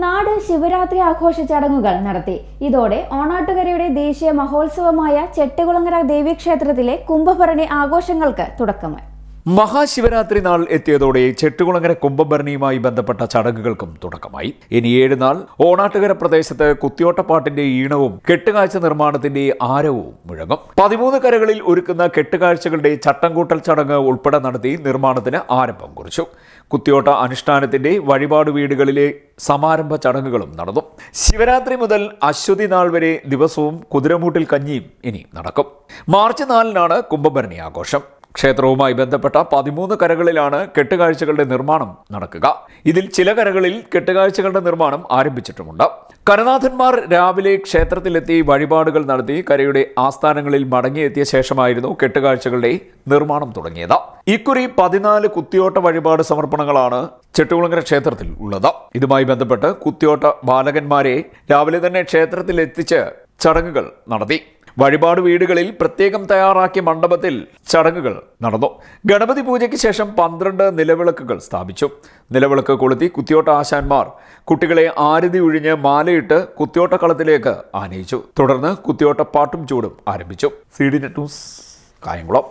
നാട് ശിവരാത്രി ആഘോഷ ചടങ്ങുകൾ നടത്തി. ഇതോടെ ഓണാട്ടുകരയുടെ ദേശീയ മഹോത്സവമായ ചെട്ടികുളങ്ങര ദേവീക്ഷേത്രത്തിലെ കുംഭഭരണി ആഘോഷങ്ങൾക്ക് തുടക്കമായി. മഹാശിവരാത്രി നാൾ എത്തിയതോടെ ചെട്ടുകുളങ്ങര കുംഭഭരണിയുമായി ബന്ധപ്പെട്ട ചടങ്ങുകൾക്കും തുടക്കമായി. ഇനി ഏഴ് നാൾ ഓണാട്ടുകര പ്രദേശത്ത് കുത്തിയോട്ടപ്പാട്ടിന്റെ ഈണവും കെട്ടുകാഴ്ച നിർമ്മാണത്തിന്റെ ആരവവും മുഴങ്ങും. പതിമൂന്ന് കരകളിൽ ഒരുക്കുന്ന കെട്ടുകാഴ്ചകളുടെ ചട്ടംകൂട്ടൽ ചടങ്ങ് ഉൾപ്പെടെ നടത്തി നിർമ്മാണത്തിന് ആരംഭം കുറിച്ചു. കുത്തിയോട്ട അനുഷ്ഠാനത്തിന്റെ വഴിപാട് വീടുകളിലെ സമാരംഭ ചടങ്ങുകളും നടന്നു. ശിവരാത്രി മുതൽ അശ്വതി നാൾ വരെ ദിവസവും കുതിരമൂട്ടിൽ കഞ്ഞിയും ഇനി നടക്കും. മാർച്ച് നാലിനാണ് കുംഭഭരണി ആഘോഷം. ക്ഷേത്രവുമായി ബന്ധപ്പെട്ട പതിമൂന്ന് കരകളിലാണ് കെട്ടുകാഴ്ചകളുടെ നിർമ്മാണം നടക്കുക. ഇതിൽ ചില കരകളിൽ കെട്ടുകാഴ്ചകളുടെ നിർമ്മാണം ആരംഭിച്ചിട്ടുമുണ്ട്. കരനാഥന്മാർ രാവിലെ ക്ഷേത്രത്തിലെത്തി വഴിപാടുകൾ നടത്തി കരയുടെ ആസ്ഥാനങ്ങളിൽ മടങ്ങിയെത്തിയ ശേഷമായിരുന്നു കെട്ടുകാഴ്ചകളുടെ നിർമ്മാണം തുടങ്ങിയത്. ഇക്കുറി പതിനാല് കുത്തിയോട്ട വഴിപാട് സമർപ്പണങ്ങളാണ് ചെട്ടുകുളങ്ങര ക്ഷേത്രത്തിൽ ഉള്ളത്. ഇതുമായി ബന്ധപ്പെട്ട് കുത്തിയോട്ട ബാലകന്മാരെ രാവിലെ തന്നെ ക്ഷേത്രത്തിൽ എത്തിച്ച് ചടങ്ങുകൾ നടത്തി. വഴിപാട് വീടുകളിൽ പ്രത്യേകം തയ്യാറാക്കിയ മണ്ഡപത്തിൽ ചടങ്ങുകൾ നടന്നു. ഗണപതി പൂജയ്ക്ക് ശേഷം പന്ത്രണ്ട് നിലവിളക്കുകൾ സ്ഥാപിച്ചു. നിലവിളക്ക് കൊളുത്തി കുത്തിയോട്ട ആശാന്മാർ കുട്ടികളെ ആരതി ഒഴിഞ്ഞ് മാലയിട്ട് കുത്തിയോട്ട കളത്തിലേക്ക് ആനയിച്ചു. തുടർന്ന് കുത്തിയോട്ട പാട്ടും ചൂടും ആരംഭിച്ചു. C D net news Kayamkulam.